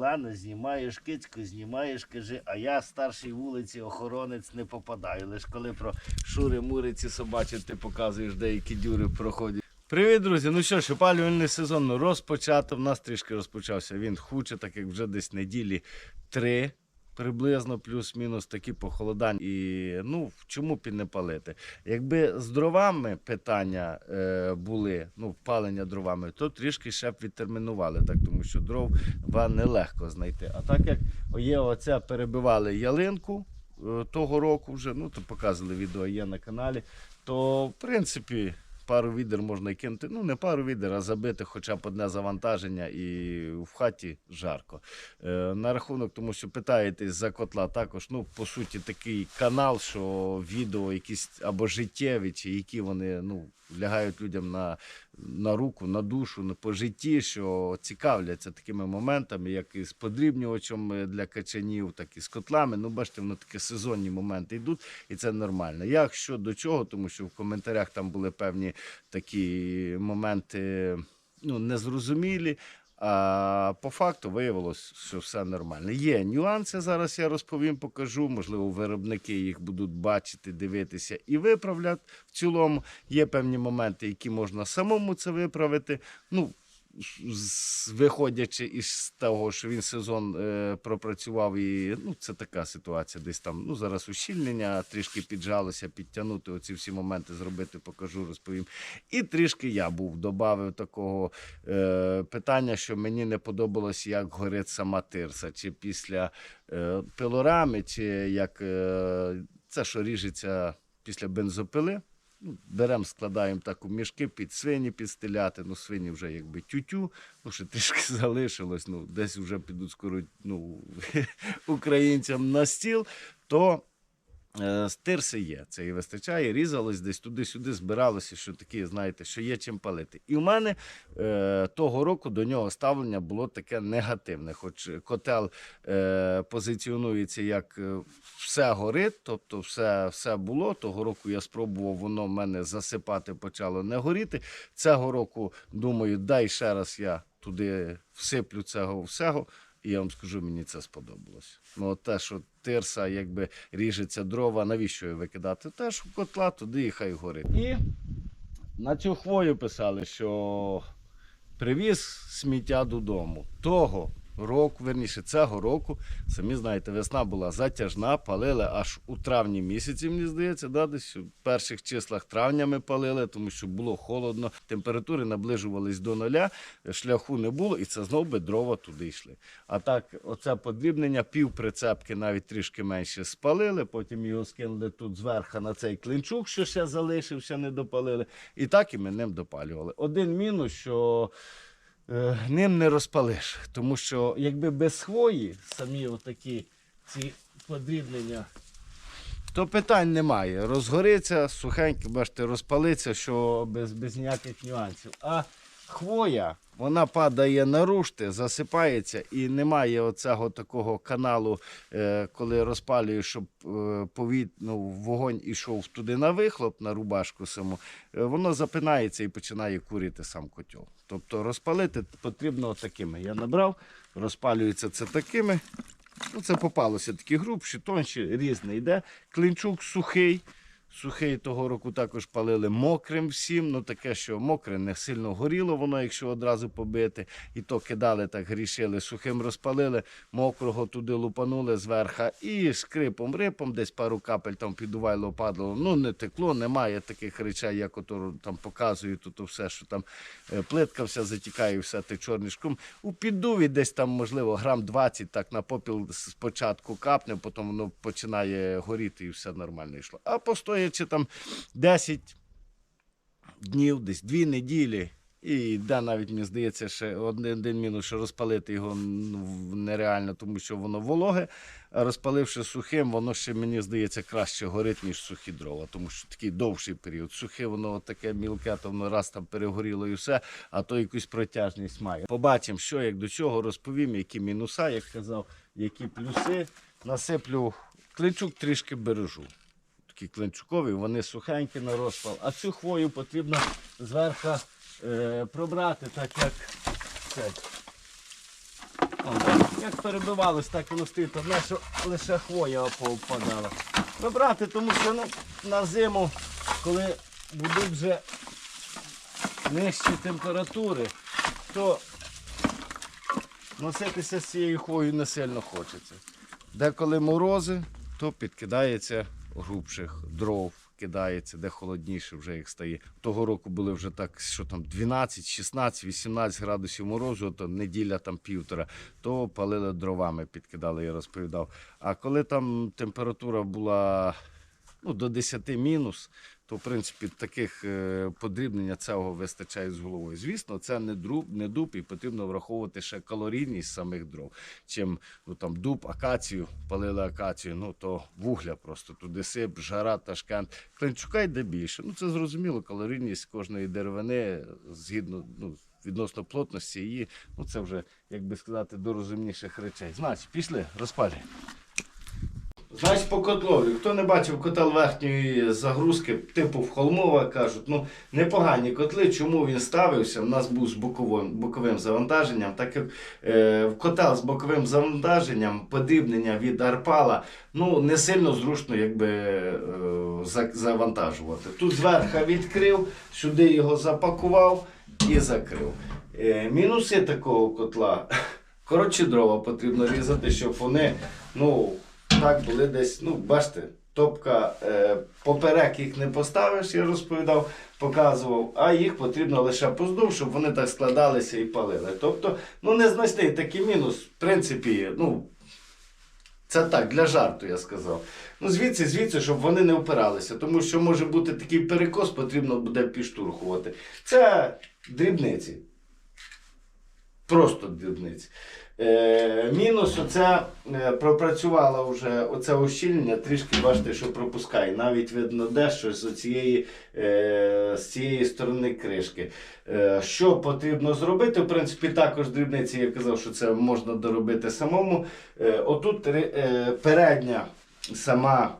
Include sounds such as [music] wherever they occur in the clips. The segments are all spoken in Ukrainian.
Ладно, знімаєш кицьку, знімаєш, кажи, а я старший вулиці охоронець не попадаю. Лиш коли про шури, мури ці собачі ти показуєш, деякі дюри проходять. Привіт, друзі! Ну що ж, опалювальний сезон розпочато. В нас трішки розпочався він хуче, так як вже десь неділі три. Приблизно плюс-мінус такі похолодання. І ну чому б і не палити? Якби з дровами питання е, були, ну, палення дровами, то трішки ще б відтермінували, так, тому що дров ва нелегко знайти. А так як є оце перебивали ялинку е, того року вже, ну то показували відео є на каналі, то в принципі. Пару відер можна кинути. Ну, не пару відер, а забити хоча б одне завантаження і в хаті жарко. Е, на рахунок, тому що питаєтесь за котла також, ну, по суті, такий канал, що відео якісь або життєві, чи які вони ну, лягають людям на, на руку, на душу, на, по житті, що цікавляться такими моментами, як і з подрібнювачем е, для качанів, так і з котлами. Ну, бачите, воно такі сезонні моменти йдуть, і це нормально. Як щодо чого, тому що в коментарях там були певні такі моменти ну, незрозумілі. А по факту виявилось, що все нормально. Є нюанси. Зараз я розповім, покажу. Можливо, виробники їх будуть бачити, дивитися і виправлять. В цілому є певні моменти, які можна самому це виправити. Ну, виходячи із того, що він сезон е, пропрацював, і ну, це така ситуація. Десь там ну, зараз ущільнення, трішки піджалося, підтягнути оці всі моменти, зробити, покажу, розповім. І трішки я був додав такого е, питання, що мені не подобалось, як горить сама тирса, чи після е, пилорами, чи як е, це, що ріжеться після бензопили. Ну, беремо, складаємо так у мішки під свині підстеляти. Ну, свині вже якби тютю, ну ще трішки [laughs] залишилось. Ну, десь вже підуть скоро ну, [laughs] українцям на стіл, то стирси є. Це і вистачає, різалось десь туди-сюди, збиралося, що такі, знаєте, що є чим палити. І в мене е, того року до нього ставлення було таке негативне. Хоч котел е, позиціонується як е, все горить, тобто все, все було. Того року я спробував, воно в мене засипати почало не горіти. Цього року думаю, дай ще раз я туди всиплю цього всього. І я вам скажу, мені це сподобалось. Ну, те, що тирса якби ріжеться дрова, навіщо її викидати? Теж в котла, туди і хай горить. І на цю хвою писали, що привіз сміття додому. Того року, верніше, цього року, самі знаєте, весна була затяжна, палили аж у травні місяці, мені здається, да, десь в перших числах травня ми палили, тому що було холодно, температури наближувались до нуля, шляху не було, і це знову би дрова туди йшли. А так, оце подрібнення, пів прицепки навіть трішки менше спалили, потім його скинули тут зверху на цей клинчук, що ще залишився, не допалили. І так і ми ним допалювали. Один мінус, що ним не розпалиш. Тому що якби без хвої самі отакі ці подрібнення, то питань немає. Розгориться, сухенько, бачите, розпалиться, що без, без ніяких нюансів. А хвоя, вона падає на рушти, засипається і немає оцього такого каналу, е, коли розпалюєш, щоб е, повіт, ну, вогонь ішов туди на вихлоп, на рубашку саму, е, воно запинається і починає курити сам котел. Тобто розпалити потрібно такими. Я набрав, розпалюється це такими. Ну, це попалося такі грубші, тонші, різне йде. Клинчук сухий. Сухий того року також палили мокрим всім. Ну таке, що мокре не сильно горіло воно, якщо одразу побити. І то кидали так, грішили, сухим розпалили, мокрого туди лупанули зверха і скрипом рипом, десь пару капель там підувайло падало. Ну не текло, немає таких речей, як ото там показують, тут все, що там е, плитка вся затікає, все те чорним шком. У піддуві десь там, можливо, грам 20 так на попіл спочатку капне, потім воно починає горіти і все нормально йшло. А постоячи там 10 днів, десь дві неділі. І де навіть мені здається, ще один, один мінус, що розпалити його ну, нереально, тому що воно вологе. Розпаливши сухим, воно ще мені здається краще горить, ніж сухі дрова, тому що такий довший період. Сухе, воно таке мілке, то воно раз там перегоріло і все, а то якусь протяжність має. Побачимо, що як до чого, розповім, які мінуса, як казав, які плюси. Насиплю клинчук трішки бережу такі клинчукові, вони сухенькі на розпал. А цю хвою потрібно зверху е, пробрати, так як це. Як перебивалось, так воно стоїть. Одне, що лише хвоя повпадала. Ну, брати, тому що ну, на зиму, коли будуть вже нижчі температури, то носитися з цією хвоєю не сильно хочеться. Деколи морози, то підкидається грубших дров, кидається, де холодніше вже їх стає. Того року були вже так, що там 12, 16, 18 градусів морозу, то неділя там півтора, то палили дровами, підкидали, я розповідав. А коли там температура була ну, до 10 мінус, то в принципі таких е, подрібнення цього вистачає з головою. Звісно, це не дуб, не дуб, і потрібно враховувати ще калорійність самих дров. Чим ну, там, дуб, акацію, палили акацію, ну то вугля просто туди сип, жара, ташкент. Клинчука йде більше. Ну це зрозуміло, калорійність кожної деревини згідно ну, відносно плотності її, ну це вже, як би сказати, до розумніших речей. Значить, пішли, розпалюй. Значить, по котлові. Хто не бачив котел верхньої загрузки, типу в Холмова, кажуть, ну непогані котли. Чому він ставився? У нас був з боковим, боковим завантаженням, так як е, котел з боковим завантаженням, подрібнення від арпала, ну не сильно зручно якби, е, за- завантажувати. Тут зверху відкрив, сюди його запакував і закрив. Е, мінуси такого котла. [laughs] Коротше, дрова потрібно різати, щоб вони, ну, так були десь, ну, бачите, топка е, поперек їх не поставиш, я розповідав, показував, а їх потрібно лише поздовж, щоб вони так складалися і палили. Тобто, ну, незначний такий мінус, в принципі, ну. Це так, для жарту я сказав. Ну, звідси, звідси, щоб вони не опиралися, тому що може бути такий перекос, потрібно буде підштурхувати. Це дрібниці. Просто дрібниці. Е, мінус оце е, пропрацювало вже оце ущільнення, трішки бачите, що пропускає. Навіть видно дещо з цієї, е, з цієї сторони кришки. Е, що потрібно зробити? В принципі, також дрібниці, я казав, що це можна доробити самому. Е, отут е, передня сама.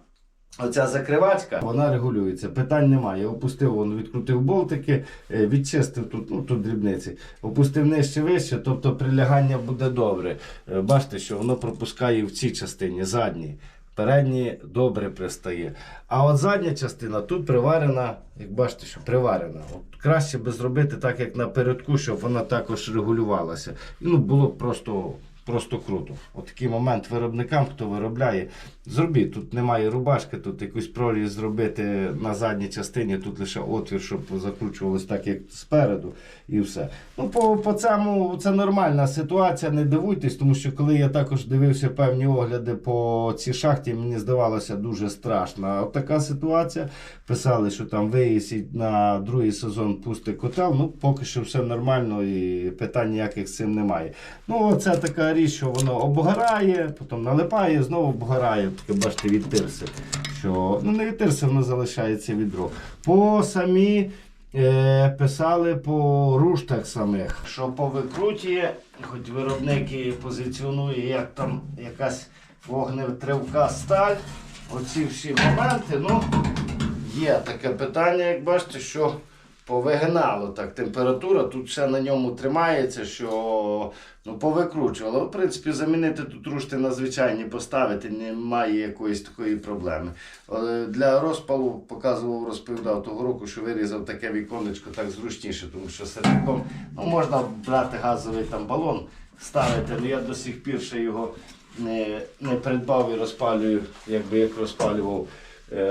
Оця закривачка, вона регулюється. Питань немає. Я опустив, вон, відкрутив болтики, е, відчистив тут, ну тут дрібниці. Опустив нижче вище, тобто прилягання буде добре. Е, Бачите, що воно пропускає в цій частині, задній. Передній добре пристає. А от задня частина тут приварена, як бачите, що приварена. От краще би зробити так, як напередку, щоб вона також регулювалася. Ну, було б просто. Просто круто. От момент виробникам, хто виробляє, зробіть. Тут немає рубашки, тут якусь проріз зробити на задній частині, тут лише отвір, щоб закручувалось так, як спереду, і все. Ну, по, по цьому це нормальна ситуація, не дивуйтесь, тому що коли я також дивився певні огляди по цій шахті, мені здавалося дуже страшно. От така ситуація. Писали, що там виїсіть на другий сезон пусти котел. Ну, поки що все нормально і питань ніяких з цим немає. Ну, це така річ, що воно обгорає, потім налипає, знову обгорає. Таке бачите, від. Що, ну, не від тирси, воно залишається відро. По самі е, писали по руштах самих, що по викруті, хоч виробник позиціонує, як там якась вогнетривка сталь, оці всі моменти, ну, є таке питання, як бачите, що повигинало так температура, тут все на ньому тримається, що ну, повикручувало. В принципі, замінити тут рушти на звичайні поставити немає якоїсь такої проблеми. Е, Для розпалу показував, розповідав того року, що вирізав таке віконечко так зручніше, тому що сердиком ну, можна брати газовий там балон, ставити, але я до сих пір ще його не, не придбав і розпалюю, якби як розпалював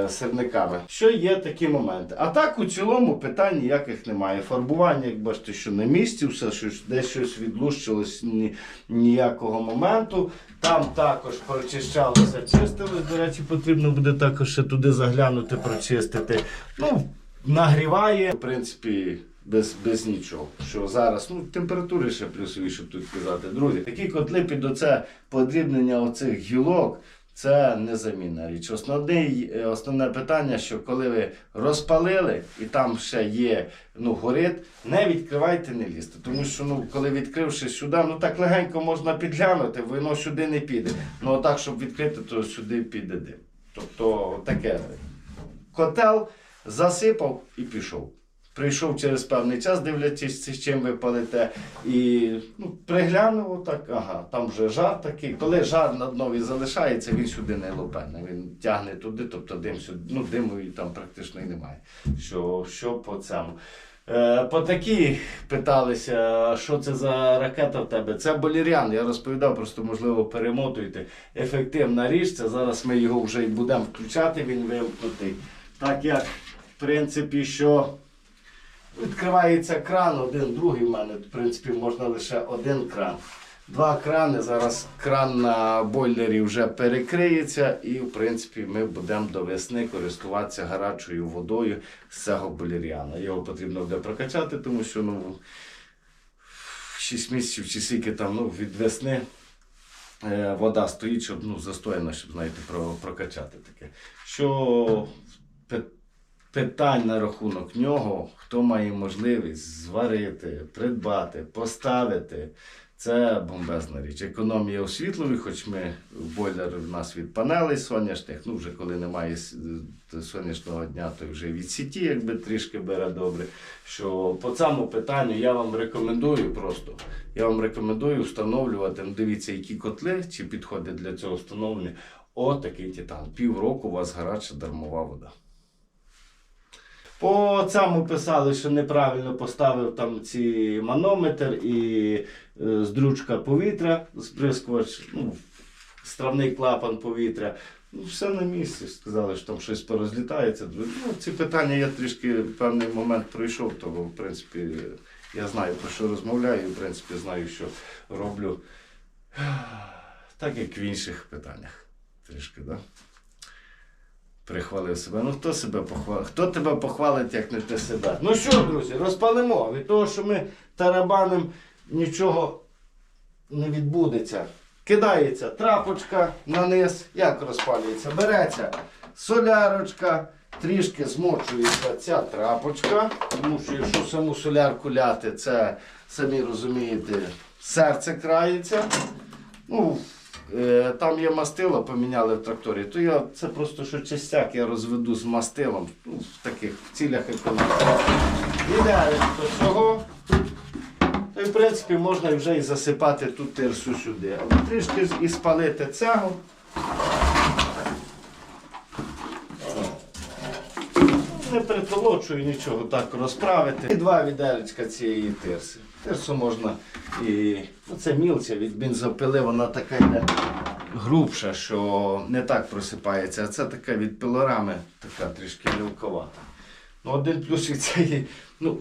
сирниками. Що є такі моменти. А так у цілому питань ніяких немає. Фарбування, як бачите, що на місці, все щось, десь щось відлущилось, ні, ніякого моменту. Там також прочищалося, чистилось. До речі, потрібно буде також ще туди заглянути, прочистити. Ну, нагріває, в принципі. Без, без нічого. Що зараз, ну, температури ще плюсові, щоб тут казати. Друзі, такі котли під оце подрібнення оцих гілок, це незамінна річ. Основний, е, основне питання, що коли ви розпалили і там ще є ну, горить, не відкривайте, не лізьте. Тому що ну, коли відкривши сюди, ну так легенько можна підглянути, воно сюди не піде. Ну так, щоб відкрити, то сюди піде дим. Тобто таке. Котел засипав і пішов. Прийшов через певний час, дивлячись, чим ви палите, і ну, приглянув отак, ага, там вже жар такий. Коли жар на днові залишається, він сюди не лопене. Він тягне туди, тобто дим сюди, ну диму і там практично і немає. Що, що по цьому. Е, По такі питалися, що це за ракета в тебе. Це болірян. Я розповідав, просто можливо перемотуйте. Ефективна річ. Це зараз ми його вже і будемо включати, він вимкнутий. Так як, в принципі, що відкривається кран, один, другий в мене, в принципі, можна лише один кран. Два крани. Зараз кран на бойлері вже перекриється, і в принципі ми будемо до весни користуватися гарячою водою з цього болір'яна. Його потрібно буде прокачати, тому що ну, 6 місяців чи скільки там ну, від весни е, вода стоїть, щоб ну, застояна, щоб знаєте, прокачати таке. Що питань на рахунок нього, хто має можливість зварити, придбати, поставити. Це бомбезна річ. Економія у світлові, хоч ми бойлер у нас від панелей сонячних, ну вже коли немає е, сонячного дня, то вже від сіті якби трішки бере добре. Що по цьому питанню я вам рекомендую просто. Я вам рекомендую встановлювати. Ну, дивіться, які котли чи підходять для цього встановлення. Отакий титан. Півроку у вас гаряча дармова вода. По цьому писали, що неправильно поставив там ці манометр і е, здручка повітря, сприскувач, ну, стравний клапан повітря. Ну, все на місці. Сказали, що там щось порозлітається. Ну, ці питання я трішки в певний момент пройшов, то в принципі я знаю про що розмовляю, і в принципі знаю, що роблю так, як в інших питаннях. Трішки, так? Да? Прихвалив себе. Ну хто себе похвалив? Хто тебе похвалить, як не ти себе? Ну що, друзі, розпалимо. Від того, що ми тарабаним, нічого не відбудеться. Кидається трапочка на низ. Як розпалюється? Береться солярочка, трішки змочується ця трапочка, тому що якщо саму солярку ляти, це самі розумієте, серце крається. Ну, там є мастило, поміняли в тракторі, то я це просто що частяк я розведу з мастилом ну, в таких в цілях економії. Ідеально до цього. То, в принципі, можна вже і засипати ту тирсу сюди. Але трішки і спалити цього. Не притолочую нічого, так розправити. І два відеречка цієї тирси. Тирсу можна і. Ну, це мілця від бензопили, вона така йде грубша, що не так просипається, а це така від пилорами, така трішки мілковата. Ну, один плюсик цієї, ну,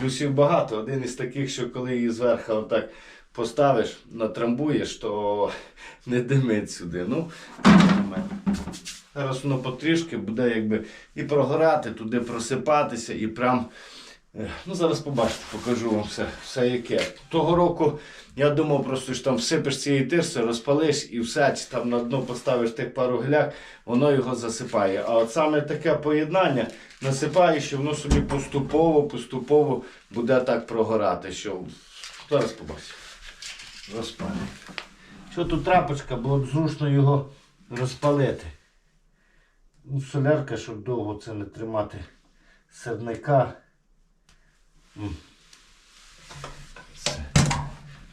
плюсів багато. Один із таких, що коли її зверху отак поставиш, натрамбуєш, то не димить сюди. Ну, це. Зараз воно потрішки буде якби і прогорати, туди просипатися, і прям. Ну, зараз побачите, покажу вам все, все яке. Того року я думав просто, що там всипеш цієї тирси, розпалиш і все, чи там на дно поставиш тих пару гляк, воно його засипає. А от саме таке поєднання насипаєш, і воно собі поступово, поступово буде так прогорати. Що зараз побачимо. Розпалює. Що тут трапочка, було б зручно його розпалити. Ну, солярка, щоб довго це не тримати сирника.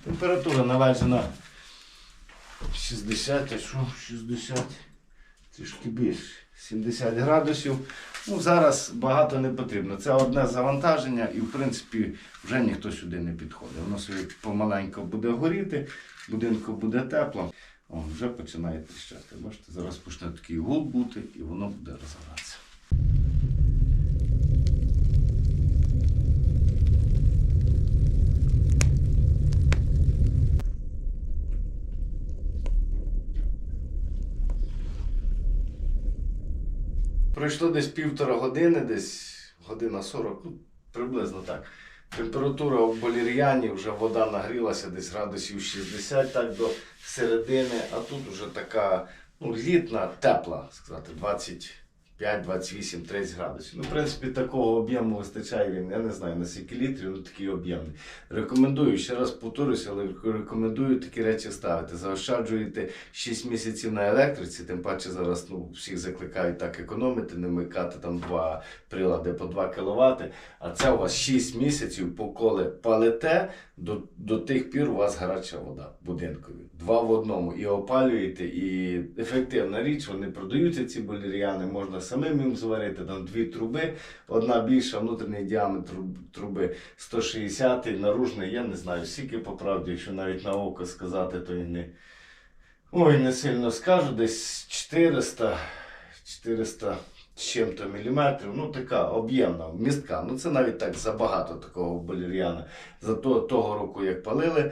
Температура належена 60, а що 60, трішки більше. 70 градусів. Ну, зараз багато не потрібно. Це одне завантаження і в принципі вже ніхто сюди не підходить. Воно собі помаленьку буде горіти, будинку буде тепло. О, вже починає тріщати. Бачите, зараз почне такий гул бути і воно буде розгоратися. Пройшло десь півтора години, десь година 40, ну приблизно так. Температура в болір'яні, вже вода нагрілася десь градусів 60 так до середини, а тут вже така ну, літна, тепла, сказати, 25, 28, 30 градусів. Ну, в принципі, такого об'єму вистачає він, я не знаю, на скільки літрів, ну такий об'ємний. Рекомендую, ще раз повторюся, але рекомендую такі речі ставити. Заощаджуєте 6 місяців на електриці, тим паче зараз ну, всіх закликають так економити, не вмикати там два прилади по 2 кВт. А це у вас 6 місяців, поколи палите, до, до тих пір у вас гаряча вода будинкові. Два в одному. І опалюєте, і ефективна річ, вони продаються ці болір'яни, можна самим їм зварити, там дві труби, одна більша, внутрішній діаметр труби 160, наружний, я не знаю, скільки по правді, якщо навіть на око сказати, то і не. Ой, не сильно скажу, десь 400, 400 з чим-то міліметрів, ну така об'ємна, містка. Ну це навіть так забагато такого болір'яна. Зато того року, як палили,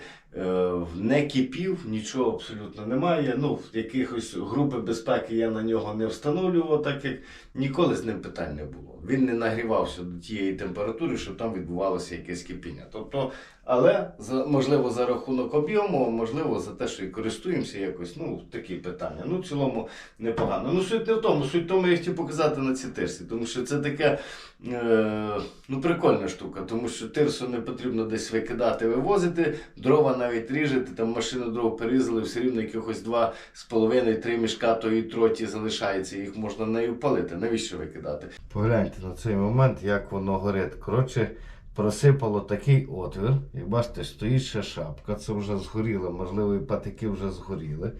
не кипів, нічого абсолютно немає. Ну, якихось групи безпеки я на нього не встановлював, так як ніколи з ним питань не було. Він не нагрівався до тієї температури, щоб там відбувалося якесь кипіння. Тобто, але можливо за рахунок об'єму, можливо, за те, що і користуємося якось, ну, такі питання. Ну, в цілому непогано. Ну, суть не в тому, суть в тому, я хотів показати на ці тирсі, тому що це таке е, ну, прикольна штука, тому що тирсу не потрібно десь викидати, вивозити, дрова навіть ріжете, там машину дров перерізали, все рівно якихось два з половиною, три мішка тої троті залишається, їх можна нею палити. Навіщо викидати? Погляньте на цей момент, як воно горить. Коротше, просипало такий отвір. Як бачите, стоїть ще шапка, це вже згоріло, можливо, і патики вже згоріли.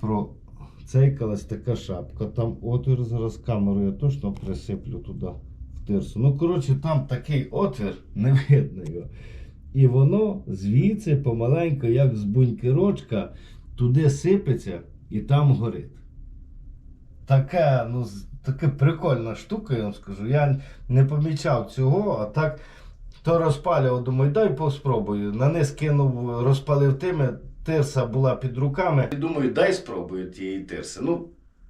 Про цейкалась така шапка, там отвір зараз камерою я точно присиплю туди в. Ну, коротше, там такий отвір, не видно його. І воно звідси помаленьку, як з бунькерочка, туди сипеться і там горить. Таке, ну, таке прикольна штука, я вам скажу. Я не помічав цього, а так то розпалював, думаю, дай поспробую. На низ кинув, розпалив тими, тирса була під руками. І думаю, дай спробую тієї тирси. Ну,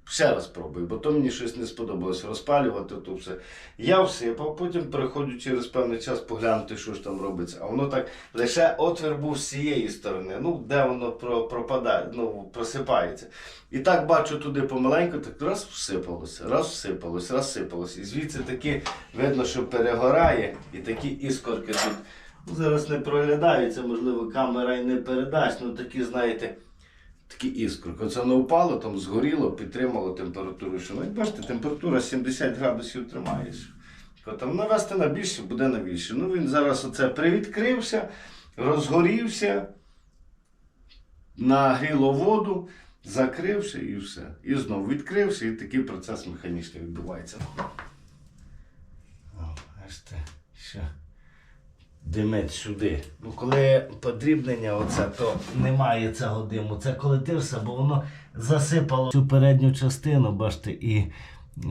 ще раз спробую, бо то мені щось не сподобалось розпалювати то все. Я всипав, потім приходжу через певний час поглянути, що ж там робиться. А воно так лише отвір був з цієї сторони, ну де воно пропадає, ну просипається. І так бачу туди помаленьку, так раз всипалося, раз всипалось, раз всипалось. І звідси таки видно, що перегорає, і такі іскорки тут. Ну, зараз не проглядаються, можливо, камера і не передасть, ну такі, знаєте, такі іскорки. Оце воно впало, там згоріло, підтримало температуру. Що, ну, бачите, температура 70 градусів тримається. Там навести на більше, буде на більше. Ну він зараз оце привідкрився, розгорівся, нагріло воду, закрився і все. І знову відкрився, і такий процес механічний відбувається. О, бачите, ще димить сюди. Ну, коли подрібнення оце, то немає цього диму. Це коли тирса, бо воно засипало цю передню частину, бачите, і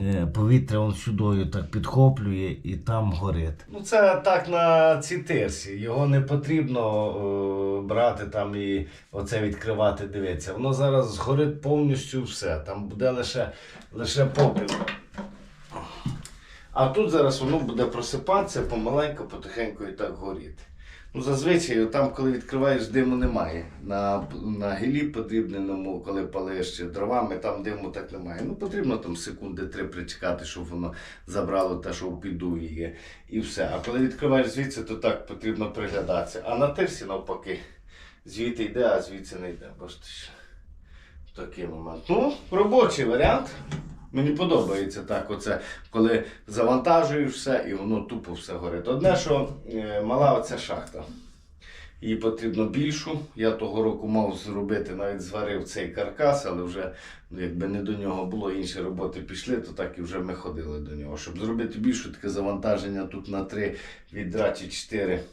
е, повітря он сюдою так підхоплює і там горить. Ну це так на цій тирсі. Його не потрібно е, брати там і оце відкривати, дивитися. Воно зараз згорить повністю все. Там буде лише, лише попіл. А тут зараз воно буде просипатися помаленьку, потихеньку і так горіти. Ну, зазвичай, там, коли відкриваєш, диму немає. На, на гілі подрібненому, коли палиш ще дровами, там диму так немає. Ну, потрібно там секунди три причекати, щоб воно забрало те, що в піду є. І все. А коли відкриваєш звідси, то так потрібно приглядатися. А на тирсі навпаки, звідти йде, а звідси не йде. Бачите, такий момент. Ну, робочий варіант. Мені подобається так, оце, коли завантажуєш все і воно тупо все горить. Одне, що е, мала оця шахта. Їй потрібно більшу. Я того року мав зробити, навіть зварив цей каркас, але вже ну, якби не до нього було, інші роботи пішли, то так і вже ми ходили до нього. Щоб зробити більше таке завантаження тут на 3 відра чи 4.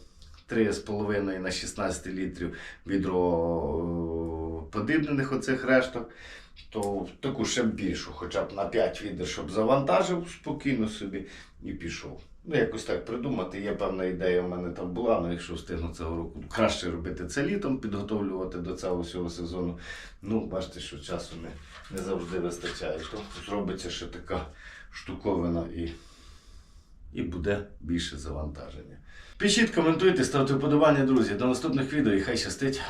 3,5 на 16 літрів відро е, оцих решток, то таку ще більшу, хоча б на 5 відер, щоб завантажив спокійно собі і пішов. Ну, якось так придумати. Є певна ідея в мене там була, але якщо встигну цього року, краще робити це літом, підготовлювати до цього всього сезону. Ну, бачите, що часу не, не завжди вистачає. То зробиться ще така штуковина і і буде більше завантаження. Пишіть, коментуйте, ставте вподобання, друзі. До наступних відео і хай щастить.